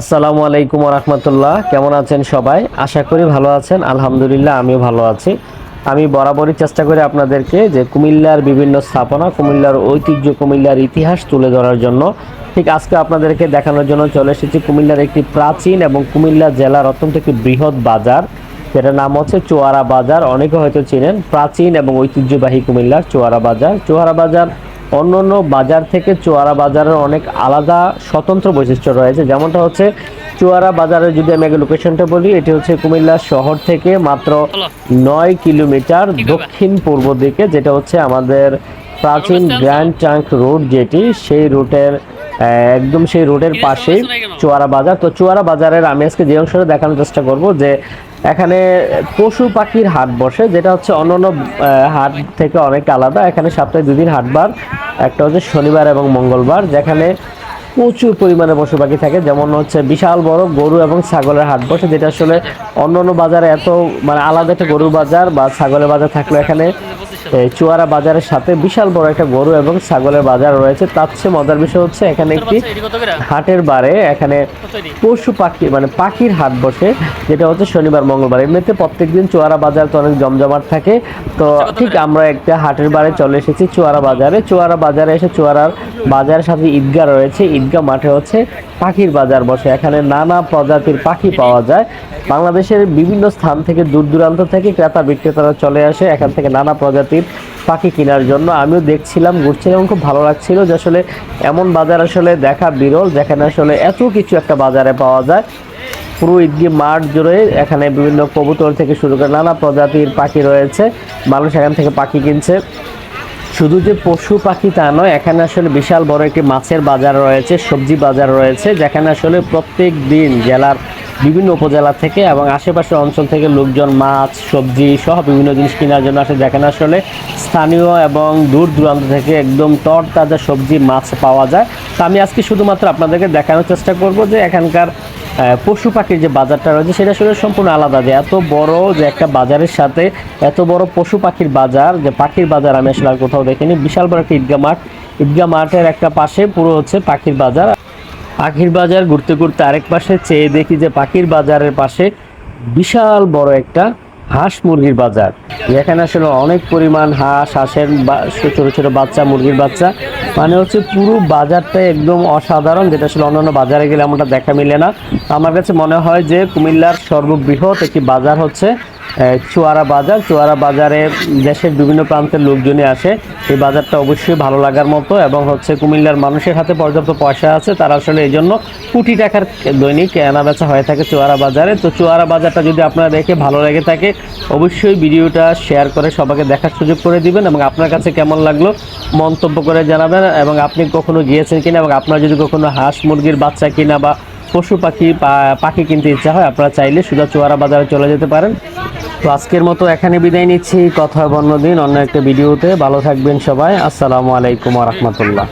আসসালামু আলাইকুম রহমতুল্লাহ। কেমন আছেন সবাই? আশা করি ভালো আছেন। আলহামদুলিল্লাহ, আমিও ভালো আছি। আমি বরাবরই চেষ্টা করি আপনাদেরকে যে কুমিল্লার বিভিন্ন স্থাপনা, কুমিল্লার ঐতিহ্য, কুমিল্লার ইতিহাস তুলে ধরার জন্য। ঠিক আজকে আপনাদেরকে দেখানোর জন্য চলে এসেছি কুমিল্লার একটি প্রাচীন এবং কুমিল্লা জেলার অত্যন্ত একটি বৃহৎ বাজার। যেটার নাম হচ্ছে চোয়ারা বাজার। অনেকে হয়তো চিনেন। প্রাচীন এবং ঐতিহ্যবাহী কুমিল্লার চোয়ারা বাজার। চোয়ারা বাজার অন্য অন্য বাজার থেকে চুয়ারা বাজারের অনেক আলাদা স্বতন্ত্র বৈশিষ্ট্য রয়েছে। যেমনটা হচ্ছে চুয়ারা বাজারে যদি আমি আগে লোকেশনটা বলি এটি হচ্ছে কুমিল্লা শহর থেকে মাত্র নয় কিলোমিটার দক্ষিণ পূর্ব দিকে যেটা হচ্ছে আমাদের প্রাচীন গ্র্যান্ড ট্রাঙ্ক রোড যেটি সেই রুটের একদম সেই রোডের পাশেই চুয়ারা বাজার। তো চুয়ারা বাজারের আমি আজকে যে অংশটা দেখানোর চেষ্টা করব যে এখানে পশু পাখির হাট বসে যেটা হচ্ছে অন্যান্য আহ, হাট থেকে অনেক আলাদা। এখানে সপ্তাহে দুদিন হাটবার একটা হচ্ছে শনিবার এবং মঙ্গলবার যেখানে প্রচুর পরিমাণে পশু পাখি থাকে। যেমন হচ্ছে বিশাল বড় গরু এবং ছাগলের হাট বসে যেটা আসলে অন্য অন্য বাজারে এত মানে আলাদা একটা গরুর বাজার বা ছাগলের বাজার থাকলে এখানে চুয়ারা বাজারের সাথে বিশাল বড় একটা গরু এবং ছাগলের বাজার রয়েছে। তার চেয়ে মজার বিষয় হচ্ছে এখানে একটি হাটের বারে এখানে পশু পাখি মানে পাখির হাট বসে যেটা হচ্ছে শনিবার মঙ্গলবার। এমনিতে প্রত্যেকদিন চুয়ারা বাজার তো অনেক জমজমাট থাকে। তো ঠিক আমরা একটা হাটের বারে চলে এসেছি চুয়ারা বাজারে। চুয়ারা বাজারে এসে চুয়ারার বাজারের সাথে ঈদগাহ রয়েছে। ঈদগাহ মাঠে হচ্ছে পাখির বাজার বসে। এখানে নানা প্রজাতির পাখি পাওয়া যায়। বাংলাদেশের বিভিন্ন স্থান থেকে দূর দূরান্ত থেকে ক্রেতা বিক্রেতারা চলে আসে এখান থেকে নানা প্রজাতির পাখি কেনার জন্য। আমিও দেখছিলাম, ঘুরছিলাম খুব ভালো লাগছিল যে আসলে এমন বাজার আসলে দেখা বিরল, যেখানে আসলে এত কিছু একটা বাজারে পাওয়া যায়। পুরো ঈদগি মাঠ জুড়ে এখানে বিভিন্ন কবুতর থেকে শুরু করে নানা প্রজাতির পাখি রয়েছে। মানুষ এখান থেকে পাখি কিনছে। শুধু যে পশু পাখি তা নয়, এখানে আসলে বিশাল বড় একটি মাছের বাজার রয়েছে, সবজি বাজার রয়েছে, যেখানে আসলে প্রত্যেক দিন জেলার বিভিন্ন উপজেলা থেকে এবং আশেপাশের অঞ্চল থেকে লোকজন মাছ, সবজি সহ বিভিন্ন জিনিস কেনার জন্য আসে, যেখানে আসলে স্থানীয় এবং দূর দূরান্ত থেকে একদম তর তাজা সবজি, মাছ পাওয়া যায়। তো আমি আজকে শুধুমাত্র আপনাদেরকে দেখানোর চেষ্টা করব যে এখানকার পশু পাখির যে বাজারটা রয়েছে, সেটা আসলে সম্পূর্ণ আলাদা যে এত বড় যে একটা বাজারের সাথে এত বড় পশু পাখির বাজার, যে পাখির বাজার আমি আসলে আর কোথাও দেখিনি। বিশাল বড় একটা ঈদগা মাঠ। ঈদগা মাঠের একটা পাশে পুরো হচ্ছে পাখির বাজার। পাখির বাজার ঘুরতে ঘুরতে আরেক পাশে চেয়ে দেখি যে পাখির বাজারের পাশে বিশাল বড় একটা হাঁস মুরগির বাজার। যেখানে আসলে অনেক পরিমাণ হাঁস হাঁসের ছোট ছোট বাচ্চা, মুরগির বাচ্চা। মানে হচ্ছে পুরো বাজারটা একদম অসাধারণ, যেটা আসলে অন্যান্য বাজারে গেলে এমনটা দেখা মিলে না। আমার কাছে মনে হয় যে কুমিল্লার সর্ববৃহৎ একটি বাজার হচ্ছে চুয়ারা বাজার। চুয়ারা বাজারে দেশের বিভিন্ন প্রান্তের লোকজনই আসে। এই বাজারটা অবশ্যই ভালো লাগার মতো এবং হচ্ছে কুমিল্লার মানুষের হাতে পর্যাপ্ত পয়সা আছে। তারা আসলে এই জন্য কোটি টাকার দৈনিক কেনা বেচা হয়ে থাকে চুয়ারা বাজারে। তো চুয়ারা বাজারটা যদি আপনারা দেখে ভালো লেগে থাকে, অবশ্যই ভিডিওটা শেয়ার করে সবাইকে দেখার সুযোগ করে দিবেন এবং আপনার কাছে কেমন লাগল মন্তব্য করে জানাবেন এবং আপনি কখনো গিয়েছেন কিনা এবং আপনার যদি কখনো হাঁস মুরগির বাচ্চা কিনা বা পশু পাখি পাখি কিনতে ইচ্ছা হয়, আপনারা চাইলে সুদা চুয়ারা বাজারে চলে যেতে পারেন। তো আজকের মতো এখানে বিদায় নিচ্ছি। কথা বন্যদিন অন্য একটা ভিডিওতে। ভালো থাকবেন সবাই। আসসালামু আলাইকুম রহমতুল্লাহ।